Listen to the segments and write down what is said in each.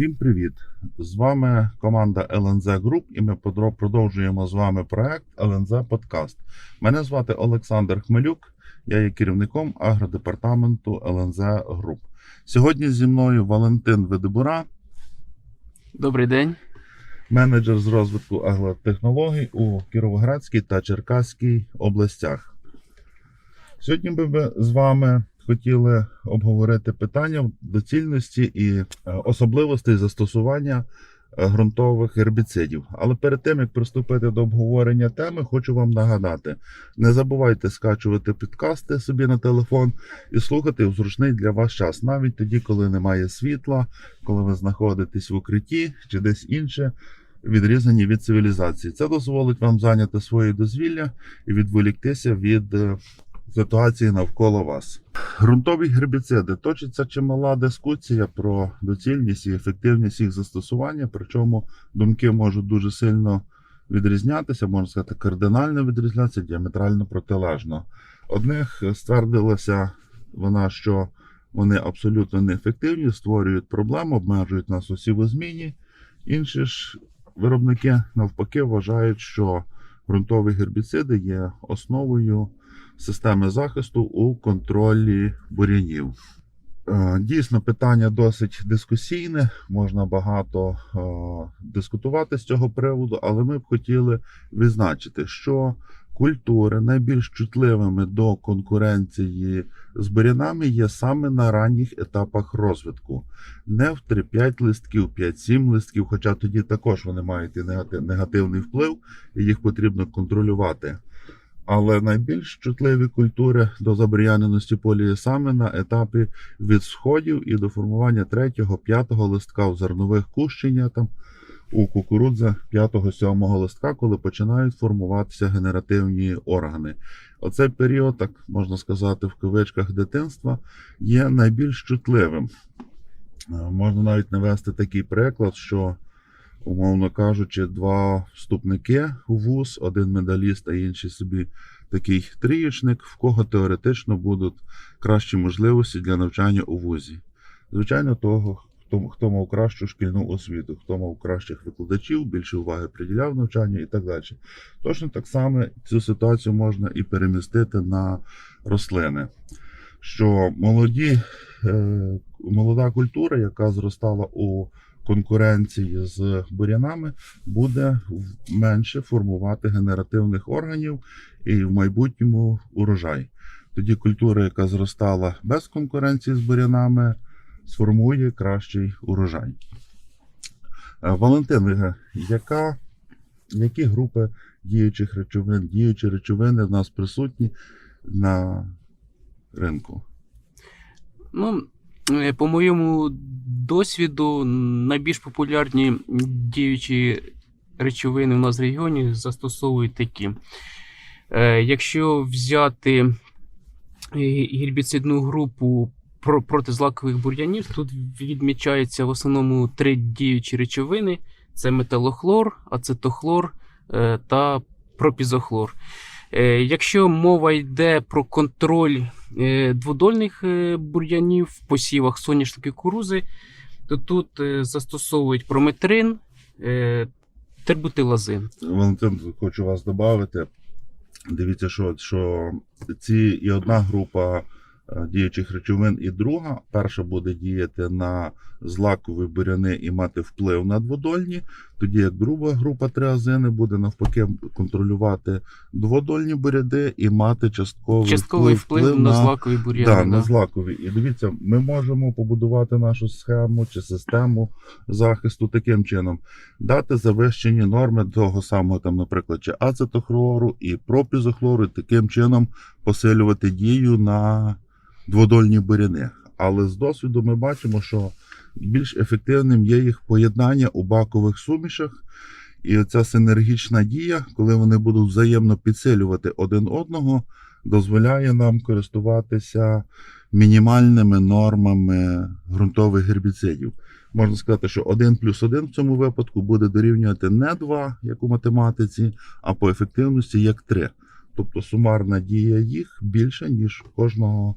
Всім привіт! З вами команда LNZ Group і ми продовжуємо з вами проект LNZ Podcast. Мене звати Олександр Хмелюк, я є керівником агродепартаменту LNZ Group. Сьогодні зі мною Валентин Ведебура, Добрий день. менеджер з розвитку агротехнологій у Кіровоградській та Черкаській областях. Сьогодні ми з вами хотіли обговорити питання доцільності і е, особливостей застосування е, ґрунтових гербіцидів. Але перед тим як приступити до обговорення теми, хочу вам нагадати: не забувайте скачувати підкасти собі на телефон і слухати в зручний для вас час, навіть тоді, коли немає світла, коли ви знаходитесь в укритті чи десь інше. Відрізані від цивілізації. Це дозволить вам зайняти своє дозвілля і відволіктися від е, ситуації навколо вас. Ґрунтові гербіциди точиться чимала дискусія про доцільність і ефективність їх застосування, причому думки можуть дуже сильно відрізнятися, можна сказати, кардинально відрізнятися, діаметрально протилежно. Одних ствердилося вона, що вони абсолютно неефективні, створюють проблеми, обмежують нас усі в зміні. Інші ж виробники навпаки вважають, що ґрунтові гербіциди є основою системи захисту у контролі бур'янів. Е, Дійсно, питання досить дискусійне, можна багато е, дискутувати з цього приводу, але ми б хотіли відзначити, що культури найбільш чутливими до конкуренції з бурянами є саме на ранніх етапах розвитку. Не в 3-5 листків, 5-7 листків, хоча тоді також вони мають і негати- негативний вплив, і їх потрібно контролювати. Але найбільш чутливі культури до забур'яненості полі саме на етапі від сходів і до формування 3-5 листка в зернових кущенятам у кукурудзи 5-7 листка, коли починають формуватися генеративні органи. Оцей період, так можна сказати, в кавичках дитинства, є найбільш чутливим. Е, Можна навіть навести такий приклад, що умовно кажучи, два вступники у вуз, один медаліст, а інший собі такий трієчник, в кого теоретично будуть кращі можливості для навчання у вузі. Звичайно, того, хто, хто мав кращу шкільну освіту, хто мав кращих викладачів, більше уваги приділяв навчанню і так далі. Точно так само цю ситуацію можна і перемістити на рослини. Що молоді, е, молода культура, яка зростала у конкуренції з бурянами буде менше формувати генеративних органів і в майбутньому урожай. Тоді культура, яка зростала без конкуренції з бурянами, сформує кращий урожай. Е, Валентин, е, яка, які групи діючих речовин, діючі речовини в нас присутні на ринку? Ну, по моєму досвіду, найбільш популярні діючі речовини у нас в регіоні застосовують такі. Е, Якщо взяти е, гербіцидну групу проти злакових бур'янів, тут відмічається в основному три діючі речовини: це металохлор, ацетохлор е, та пропізохлор. Е, Якщо мова йде про контроль е, дводольних е, бур'янів в посівах соняшники кукурузи, то тут застосовують прометрин, тербутилазин. Валентин, хочу вас додати. Дивіться, що, що ці і одна група діючих речовин, і друга. Перша буде діяти на злакові буряни і мати вплив на дводольні, тоді як друга група триазини буде навпаки контролювати дводольні буряди і мати частковий, Частковий вплив, на злакові бур'яни. Да, да. на злакові. І дивіться, ми можемо побудувати нашу схему чи систему захисту таким чином, дати завищені норми того самого, там, наприклад, чи ацетохлору і пропізохлору, і таким чином посилювати дію на дводольні буряни. Але з досвіду ми бачимо, що більш ефективним є їх поєднання у бакових сумішах. І оця синергічна дія, коли вони будуть взаємно підсилювати один одного, дозволяє нам користуватися мінімальними нормами ґрунтових гербіцидів. Можна сказати, що 1 плюс 1 в цьому випадку буде дорівнювати не 2, як у математиці, а по ефективності як 3. Тобто сумарна дія їх більша, ніж кожного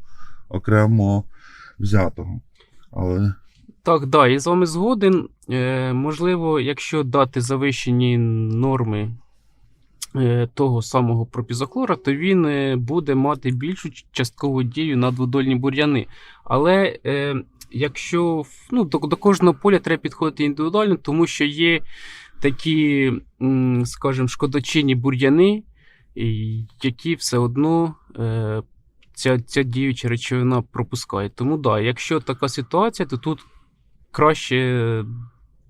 окремо взятого. Але Так, да, я з вами згоден. Е, можливо, якщо дати завищені норми е, того самого пропізоклора, то він е, буде мати більшу часткову дію на дводольні бур'яни. Але е, якщо ну, до, до кожного поля треба підходити індивідуально, тому що є такі, скажімо, шкодочинні бур'яни, які все одно. Е, Ця, ця діюча речовина пропускає. Тому да, якщо така ситуація, то тут краще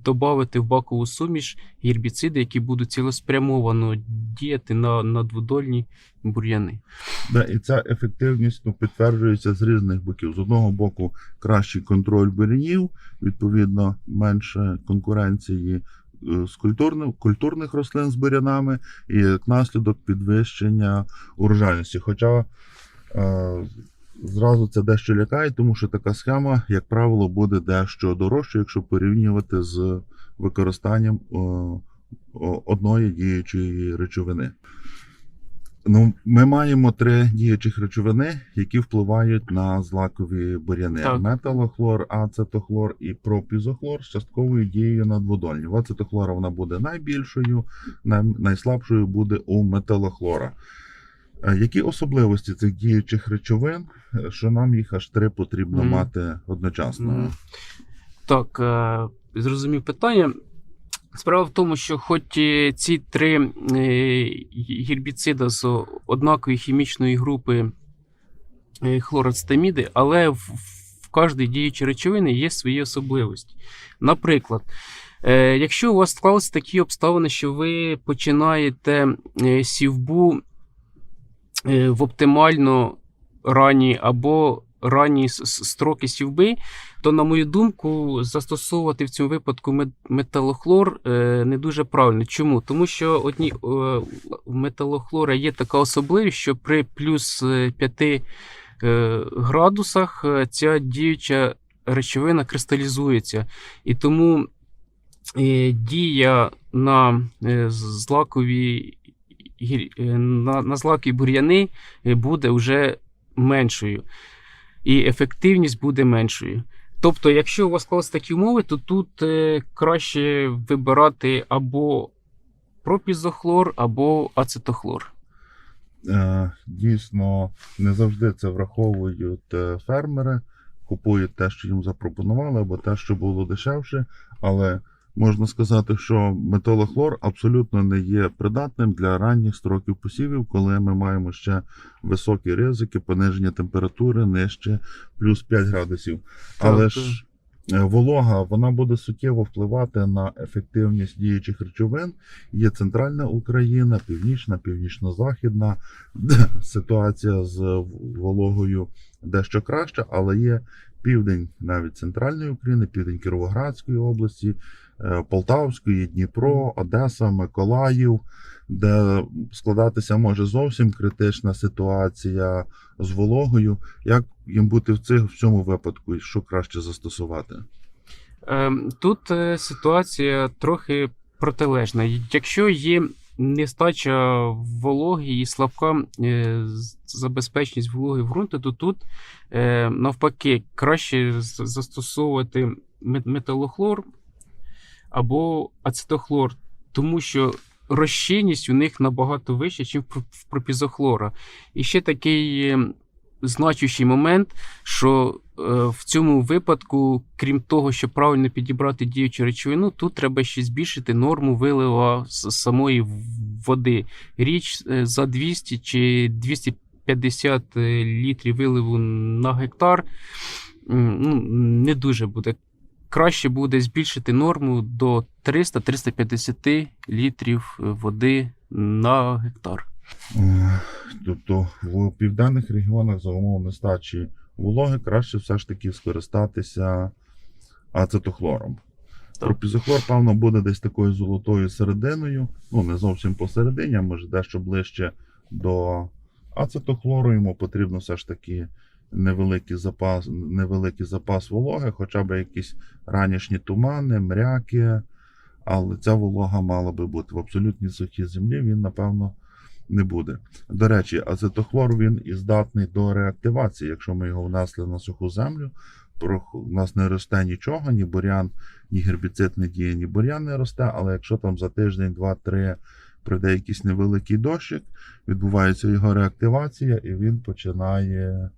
додати в бакову суміш гербіциди, які будуть цілеспрямовано діяти на, на дводольні бур'яни. Да, і ця ефективність ну, підтверджується з різних боків. З одного боку, кращий контроль бурянів, відповідно, менше конкуренції е, з культурних, культурних рослин з бурянами, і як наслідок підвищення урожайності. Хоча е, зразу це дещо лякає, тому що така схема, як правило, буде дещо дорожче, якщо порівнювати з використанням е, одної діючої речовини. Ну, ми маємо три діючих речовини, які впливають на злакові бур'яни: металохлор, ацетохлор і пропізохлор з частковою дією на дводольні. В ацетохлора вона буде найбільшою, най- найслабшою буде у металохлора. Е, Які особливості цих діючих речовин, е, що нам їх аж три потрібно Мгм. мати одночасно? Мгм. Так, е, зрозумів питання. Справа в тому, що хоч ці три е, гербіцида з однакової хімічної групи е, хлороцетаміди, але в, в кожній діючій речовини є свої особливості. Наприклад, е, якщо у вас склалися такі обставини, що ви починаєте е, сівбу е, в оптимально ранні або ранні строки сівби, то, на мою думку, застосовувати в цьому випадку металохлор е, не дуже правильно. Чому? Тому що одні е, металохлора є така особливість, що при плюс 5 градусах е, ця діюча речовина кристалізується. І тому е, дія на е, злакові е, на, на злакові бур'яни е, буде вже меншою. І ефективність буде меншою. Тобто, якщо у вас склалися такі умови, то тут е, краще вибирати або пропізохлор, або ацетохлор. Е, дійсно не завжди це враховують е, фермери, купують те, що їм запропонували, або те, що було дешевше. Але можна сказати, що металохлор абсолютно не є придатним для ранніх строків посівів, коли ми маємо ще високі ризики, пониження температури нижче плюс 5 градусів. Але ж е, волога вона буде суттєво впливати на ефективність діючих речовин. Є центральна Україна, північна, північно-західна, ситуація з вологою дещо краща, але є південь навіть центральної України, південь Кіровоградської області, Полтавської, Дніпро, Одеса, Миколаїв, де складатися може зовсім критична ситуація з вологою. Як їм бути в цих в цьому випадку, і що краще застосувати? Ем, Тут е, ситуація трохи протилежна. Якщо є нестача вологи і слабка е, з- забезпеченість вологи ґрунту, то тут е, навпаки краще застосовувати металохлор або ацетохлор, тому що розчинність у них набагато вища, ніж в пропізохлора. І ще такий е, значущий момент, що е, в цьому випадку, крім того, щоб правильно підібрати діючу речовину, тут треба ще збільшити норму вилива самої води. Річ е, за 200 чи 250 е, літрів виливу на гектар ну, не дуже буде. Краще буде збільшити норму до 300-350 літрів е, води на гектар. Е, Тобто в південних регіонах за умов нестачі вологи краще все ж таки скористатися ацетохлором. Пропізохлор, певно, буде десь такою золотою серединою. Ну, не зовсім посередині, а може дещо ближче до ацетохлору. Йому потрібно все ж таки невеликий запас, невеликий запас вологи, хоча б якісь ранішні тумани, мряки. Але ця волога мала би бути в абсолютній сухій землі. Він, напевно, не буде. До речі, ацетохлор він і здатний до реактивації. Якщо ми його внесли на суху землю, у нас не росте нічого, ні бурян, ні гербіцид не діє, ні бурян не росте, але якщо там за тиждень, два-три прийде якийсь невеликий дощик, відбувається його реактивація, і він починає,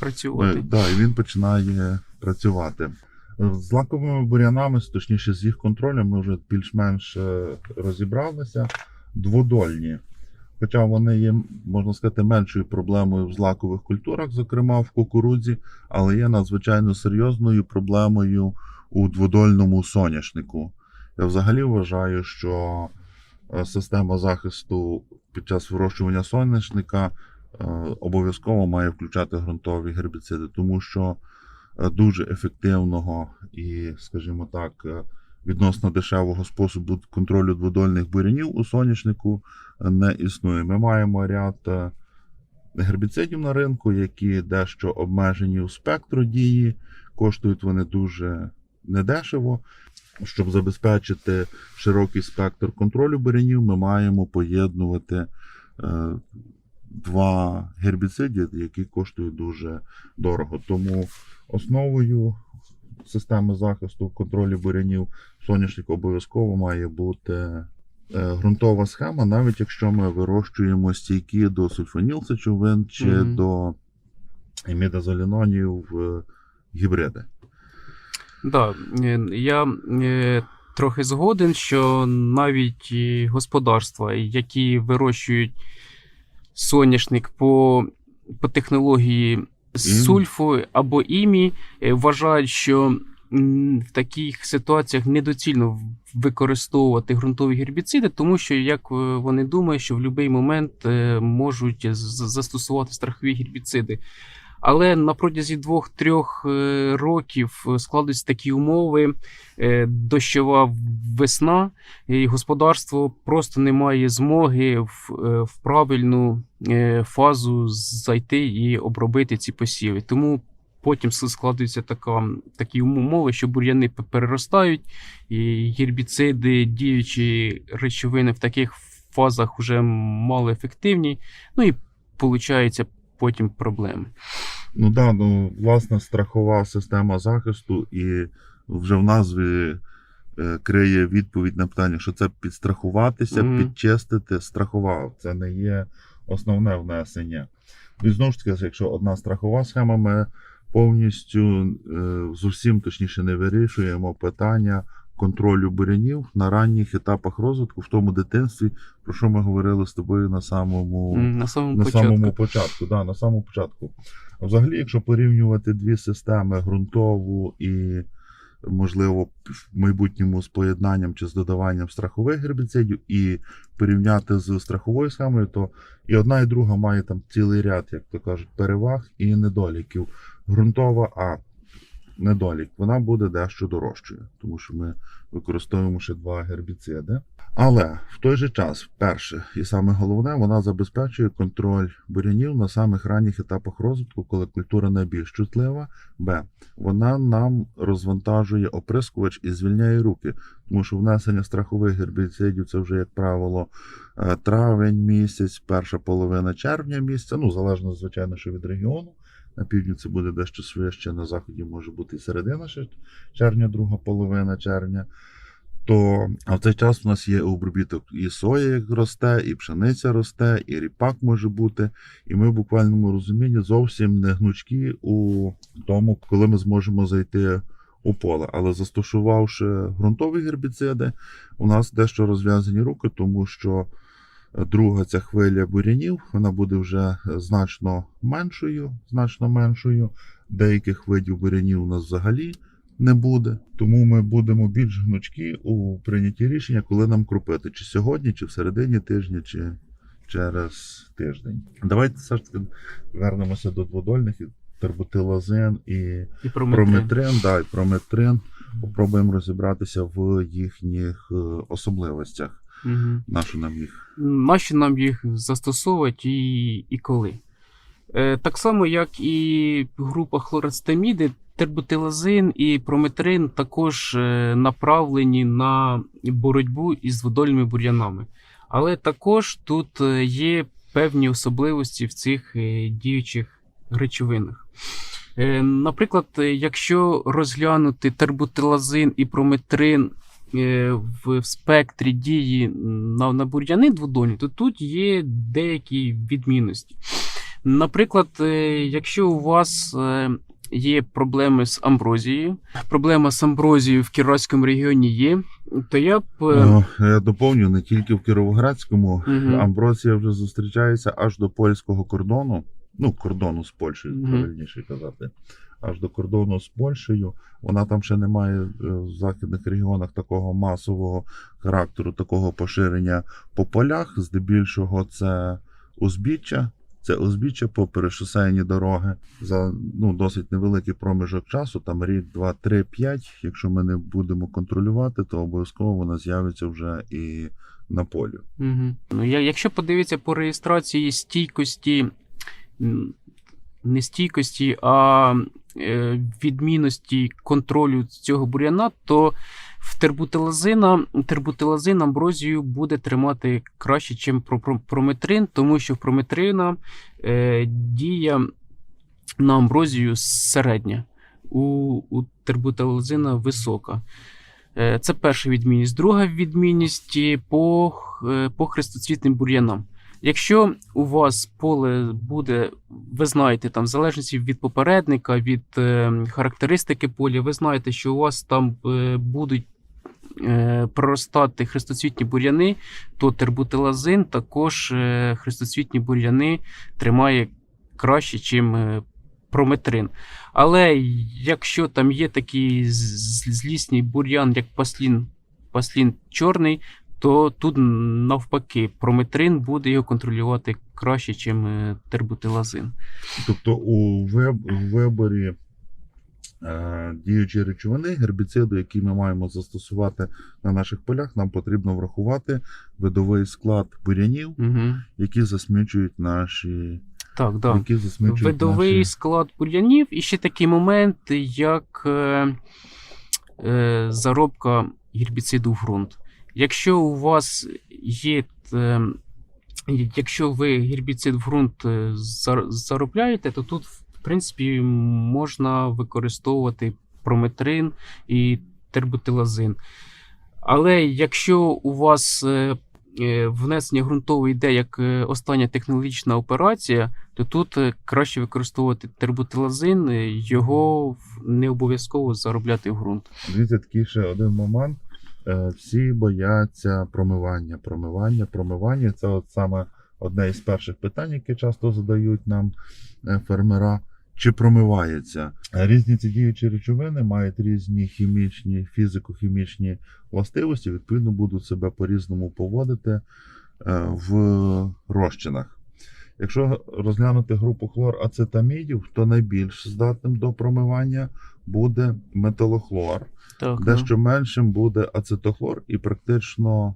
Працювати. е, да, і він починає працювати. З лаковими бурянами, точніше, з їх контролем, ми вже більш-менш е, розібралися. Дводольні. Хоча вони є, можна сказати, меншою проблемою в злакових культурах, зокрема в кукурудзі, але є надзвичайно серйозною проблемою у дводольному соняшнику. Я взагалі вважаю, що е, система захисту під час вирощування соняшника е, обов'язково має включати ґрунтові гербіциди, тому що е, дуже ефективного і, скажімо так, е, відносно дешевого способу контролю дводольних бурянів у соняшнику е, не існує. Ми маємо ряд гербіцидів на ринку, які дещо обмежені у спектру дії, коштують вони дуже недешево. Щоб забезпечити широкий спектр контролю бурянів, ми маємо поєднувати два гербіциди, які коштують дуже дорого. Тому основою системи захисту в контролі бурянів соняшник обов'язково має бути е, ґрунтова схема, навіть якщо ми вирощуємо стійкі до сульфонілсечовин чи Мгм. до імідазолінонів е, гібриди. Да, е, я трохи згоден, що навіть господарства, які вирощують соняшник по, по технології сульфу або імі, е, вважають, що в таких ситуаціях недоцільно використовувати ґрунтові гербіциди, тому що, як е, вони думають, що в будь-який момент е, можуть застосувати страхові гербіциди. Але на протязі двох-трьох е, років е, складуються такі умови, е, дощова весна, і господарство просто не має змоги в, в правильну фазу зайти і обробити ці посіви. Тому потім складуються така, такі умови, що бур'яни переростають, і гербіциди, діючі речовини в таких фазах вже мало ефективні. Ну і виходить потім проблеми. Ну да, ну власне страхова система захисту, і вже в назві е, криє відповідь на питання, що це підстрахуватися, Мгм. підчистити, страхував. Це не є основне внесення. І знову ж таки, якщо одна страхова схема, ми повністю е, з усім точніше не вирішуємо питання контролю бурянів на ранніх етапах розвитку, в тому дитинстві, про що ми говорили з тобою на самому На самому на початку. самому початку. Да, на самому початку. А Взагалі, якщо порівнювати дві системи ґрунтову і, можливо, в майбутньому з поєднанням чи з додаванням страхових гербіцидів, і порівняти з страховою схемою, то і одна, і друга має там цілий ряд, як то кажуть, переваг і недоліків. Ґрунтова, а недолік, вона буде дещо дорожчою, тому що ми використовуємо ще два гербіциди. Але в той же час, перше, і саме головне, вона забезпечує контроль бурянів на самих ранніх етапах розвитку, коли культура найбільш чутлива. Б. Вона нам розвантажує оприскувач і звільняє руки, тому що внесення страхових гербіцидів це вже, як правило, е, травень місяць, перша половина червня місяця, ну залежно, звичайно, що від регіону. На півдні це буде дещо свище, на заході може бути і середина червня, друга половина червня. То а в цей час у нас є обробіток і соя як росте, і пшениця росте, і ріпак може бути. І ми в буквальному розумінні зовсім не гнучкі у тому, коли ми зможемо зайти у поле. Але застосувавши ґрунтові гербіциди, у нас дещо розв'язані руки, тому що друга ця хвиля бурянів вона буде вже значно меншою, значно меншою. Деяких видів бурянів у нас взагалі не буде. Тому ми будемо більш гнучкі у прийнятті рішення, коли нам кропити, чи сьогодні, чи в середині тижня, чи через тиждень. Давайте все ж таки вернемося до дводольних і терботилозин і І прометрин. прометрин. Да, і. Попробуємо розібратися в їхніх е, особливостях. Мгм. Нащо нам їх? Нащо нам їх застосовувати і, і коли? Е, так само, як і група хлорацетаміди, тербутилазин і прометрин також е, направлені на боротьбу із водольними бур'янами. Але також тут е, є певні особливості в цих е, діючих речовинах. Наприклад, якщо розглянути тербутилазин і прометрин в в спектрі дії на, на бур'яни дводольні, то тут є деякі відмінності. Наприклад, е, якщо у вас е, є проблеми з амброзією, проблема з амброзією в Кіровському регіоні є, то я б. е, О, я доповню не тільки в Кіровоградському. Мгм. Амброзія вже зустрічається аж до польського кордону. Ну, кордону з Польщею, правильніше казати. Аж до кордону з Польщею. Вона там ще не має е, в західних регіонах такого масового характеру, такого поширення по полях. Здебільшого це узбіччя. Це узбіччя попри шосейні дороги за ну, досить невеликий проміжок часу, там рік, два, три, п'ять. Якщо ми не будемо контролювати, то обов'язково вона з'явиться вже і на полі. Угу. Ну, якщо подивитися по реєстрації стійкості, не стійкості, а відмінності контролю цього бур'яна, то в тербутилазина, тербутилазин амброзію буде тримати краще, ніж про, про, прометрин, тому що прометрина е, дія на амброзію середня, у, у тербутилазина висока. Е, Це перша відмінність. Друга відмінність е, по, е, по хрестоцвітним бур'янам. Якщо у вас поле буде, ви знаєте, там, в залежності від попередника, від е, характеристики поля, ви знаєте, що у вас там е, будуть е, проростати хрестоцвітні бур'яни, то тербутилазин також е, хрестоцвітні бур'яни тримає краще, ніж прометрин. Але якщо там є такий злісний бур'ян, як паслін, паслін чорний, то тут навпаки прометрин буде його контролювати краще, ніж тербутилазин. Тобто у веб- виборі е, діючої речовини, гербіциду, який ми маємо застосувати на наших полях, нам потрібно врахувати видовий склад бурянів, Угу. які засмічують наші. Так, да. Які засмічують Видовий наші... склад бур'янів і ще такий момент, як е, е, заробка гербіциду в ґрунт. Якщо у вас є. Е, Якщо ви гербіцид в ґрунт е, заробляєте, то тут, в принципі, можна використовувати прометрин і тербутилазин. Але якщо у вас е, внесення ґрунтової йде як остання технологічна операція, то тут краще використовувати тербутилазин, його не обов'язково заробляти в ґрунт. Дивіться, такий ще один момент. Е, Всі бояться промивання. Промивання, промивання це от саме одне із перших питань, які часто задають нам е, фермера. Чи промивається? Е, Різні ці діючі речовини мають різні хімічні, фізико-хімічні властивості, відповідно, будуть себе по-різному поводити в розчинах. Якщо розглянути групу хлорацетамідів, то найбільш здатним до промивання буде металохлор. Так, Дещо меншим буде ацетохлор, і практично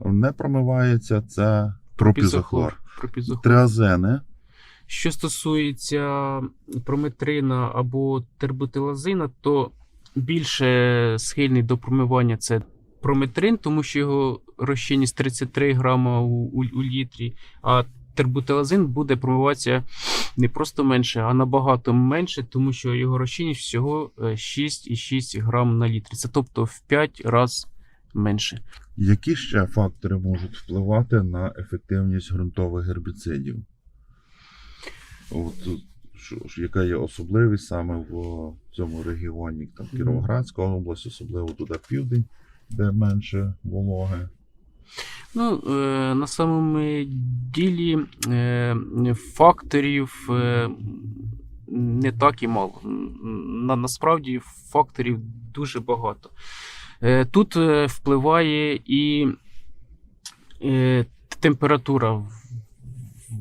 не промивається це пропізохлор. Пропізохлор. Триазени. Що стосується прометрина або тербутилазина, то більше схильний до промивання це прометрин, тому що його розчинність 33 грама у, у, у літрі, а тербутилазин буде промиватися не просто менше, а набагато менше, тому що його розчинність всього е, 6,6 грам на літрі. Це тобто в 5 разів менше. Які ще фактори можуть впливати на ефективність ґрунтових гербіцидів? От, що, яка є особливість саме в цьому регіоні, там Кіровоградська область, особливо туди південь, де менше вологи. Ну, е, на самому ділі е, факторів е, не так і мало. На, насправді факторів дуже багато. Е, тут е, впливає і е, температура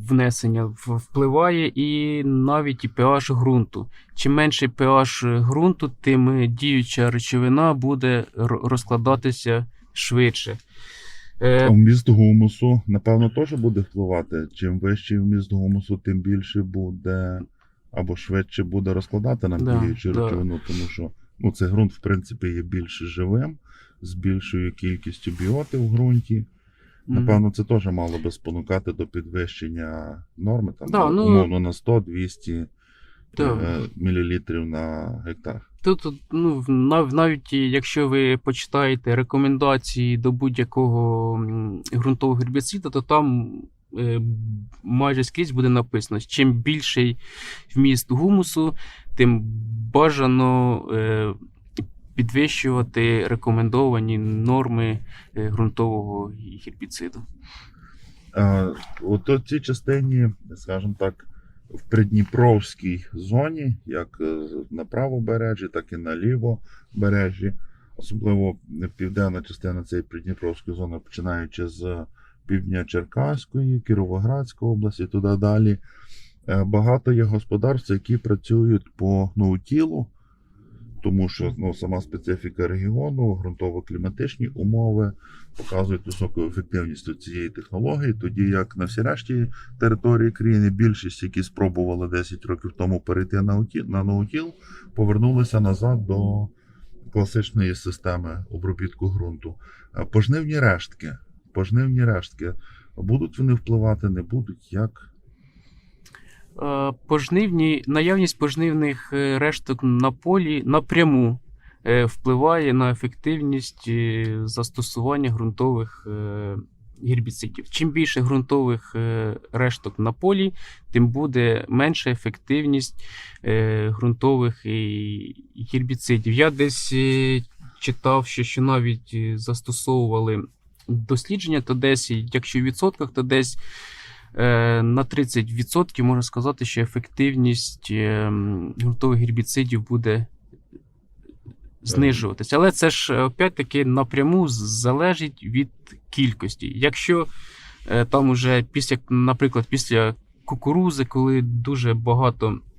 внесення, впливає і навіть і pH ґрунту. Чим менший pH ґрунту, тим діюча речовина буде розкладатися швидше. Е, Вміст гумусу, напевно, теж буде впливати. Чим вищий вміст гумусу, тим більше буде або швидше буде розкладати нам Да, діючу да. речовину, тому що ну, цей ґрунт, в принципі, є більш живим, з більшою кількістю біоти в ґрунті. Напевно, це теж мало би спонукати до підвищення норми, там, Да, ну- умовно на 100, 200, Так. Е, мілілітрів на гектар. Тут ну, нав- навіть якщо ви почитаєте рекомендації до будь-якого ґрунтового гербіцида, то там е, майже скрізь буде написано: чим більший вміст гумусу, тим бажано е, підвищувати рекомендовані норми е, ґрунтового гербіциду. Е, От у цій частині, скажімо так, в придніпровській зоні, як е, на правобережжі, так і на лівобережжі, особливо південна частина цієї придніпровської зони, починаючи з півдня Черкаської, Кіровоградської області, туди далі. е, Багато є господарств, які працюють по ноутілу, тому що ну, сама специфіка регіону, ґрунтово-кліматичні умови показують високу ефективність цієї технології, тоді як на всі решті території країни більшість, які спробували 10 років тому перейти на ноутіл, на ноутіл повернулися назад до класичної системи обробітку ґрунту. Пожнивні рештки. Пожнивні рештки. Будуть вони впливати, не будуть, як? Е, Пожнивні, наявність пожнивних е, решток на полі напряму е, впливає на ефективність застосування ґрунтових гербіцидів. Чим більше ґрунтових решток на полі, тим буде менша ефективність ґрунтових гербіцидів. Я десь читав, що, що навіть застосовували дослідження, то десь, якщо в відсотках, то десь на 30% можна сказати, що ефективність е, ґрунтових гербіцидів буде знижуватися. Але це ж е, опять-таки напряму залежить від кількості. Якщо е, там уже після, наприклад, після кукурузи, коли дуже багато е,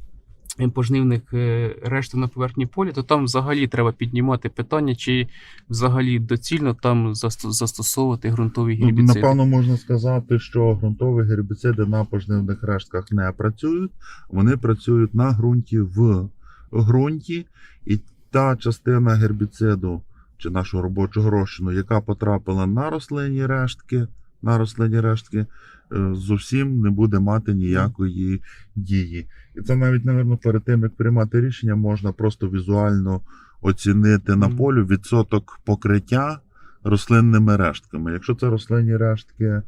пожнивних е, решток на поверхні поля, то там взагалі треба піднімати питання, чи взагалі доцільно там застосовувати ґрунтові Ну, гербіциди. напевно, можна сказати, що ґрунтові гербіциди на пожнивних рештках не працюють. Вони працюють на ґрунті в ґрунті, і та частина гербіциду чи нашого робочого розчину, яка потрапила на рослинні рештки, на рослинні рештки, зовсім не буде мати ніякої дії. І це навіть, напевно, перед тим, як приймати рішення, можна просто візуально оцінити на полю відсоток покриття рослинними рештками. Якщо це рослинні рештки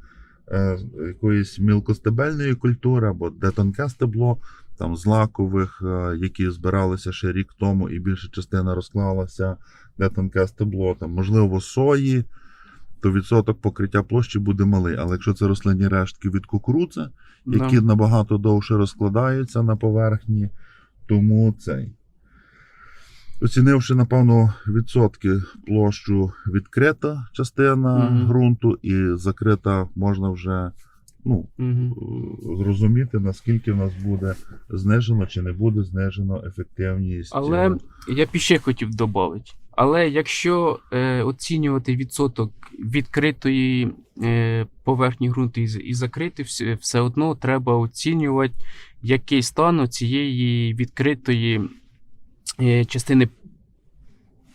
е, якоїсь мілкостебельної культури або де тонке стебло, там злакових, е, які збиралися ще рік тому, і більша частина розклалася, де тонке стебло, там, можливо, сої, то відсоток покриття площі буде малий. Але якщо це рослинні рештки від кукурудзи, Да. які набагато довше розкладаються на поверхні, тому цей. Оцінивши, напевно, відсотки площу відкрита частина Мгм. ґрунту і закрита, можна вже ну, е, зрозуміти, наскільки в нас буде знижено чи не буде знижено ефективність. Але я б іще хотів додати. Але якщо е, оцінювати відсоток відкритої е, поверхні ґрунту і, і закрити, все, все одно треба оцінювати, який стан цієї відкритої е, частини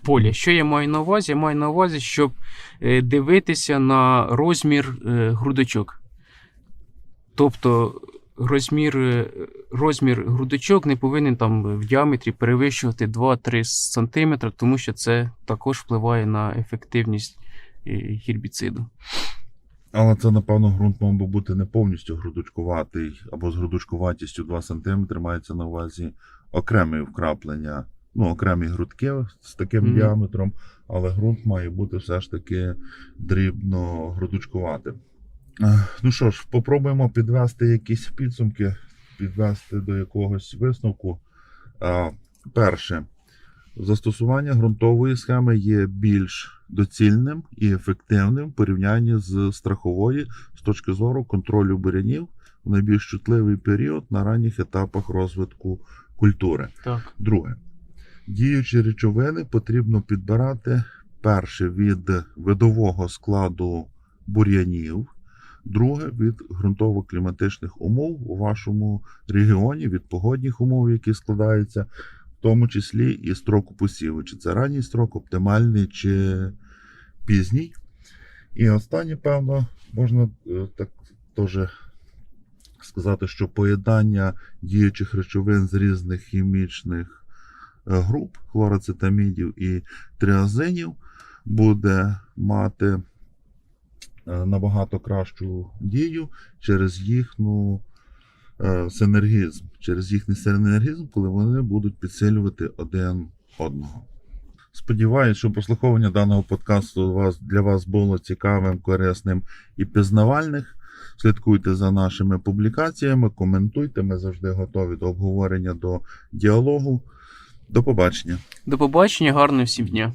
поля. Що я маю на увазі? Я маю на увазі, щоб е, дивитися на розмір е, грудочок. Тобто розмір, е, розмір грудочок не повинен там в діаметрі перевищувати 2-3 см, тому що це також впливає на ефективність е, гербіциду. Але це, напевно, ґрунт мав би бути не повністю грудочкуватий або з грудочкуватістю 2 см, мається на увазі окремі вкраплення, ну, окремі грудки з таким Мгм. діаметром, але ґрунт має бути все ж таки дрібно грудочкуватим. Е, Ну що ж, попробуємо підвести якісь підсумки, підвести до якогось висновку. Е, Перше, застосування ґрунтової схеми є більш доцільним і ефективним в порівнянні з страхової з точки зору контролю бурянів в найбільш чутливий період на ранніх етапах розвитку культури. Так. Друге, діючі речовини потрібно підбирати перше від видового складу бур'янів, друге від ґрунтово-кліматичних умов у вашому регіоні, від погодних умов, які складаються, в тому числі і строку посіву. Чи це ранній строк, оптимальний чи пізній. І останнє, певно, можна е, так теж сказати, що поєднання діючих речовин з різних хімічних е, груп хлороцетамідів і тріазинів буде мати набагато кращу дію через їхню е, синергізм, через їхній синергізм, коли вони будуть підсилювати один одного. Сподіваюсь, що прослуховування даного подкасту для вас було цікавим, корисним і пізнавальним. Слідкуйте за нашими публікаціями, коментуйте. Ми завжди готові до обговорення, до діалогу. До побачення. До побачення, гарного всім дня.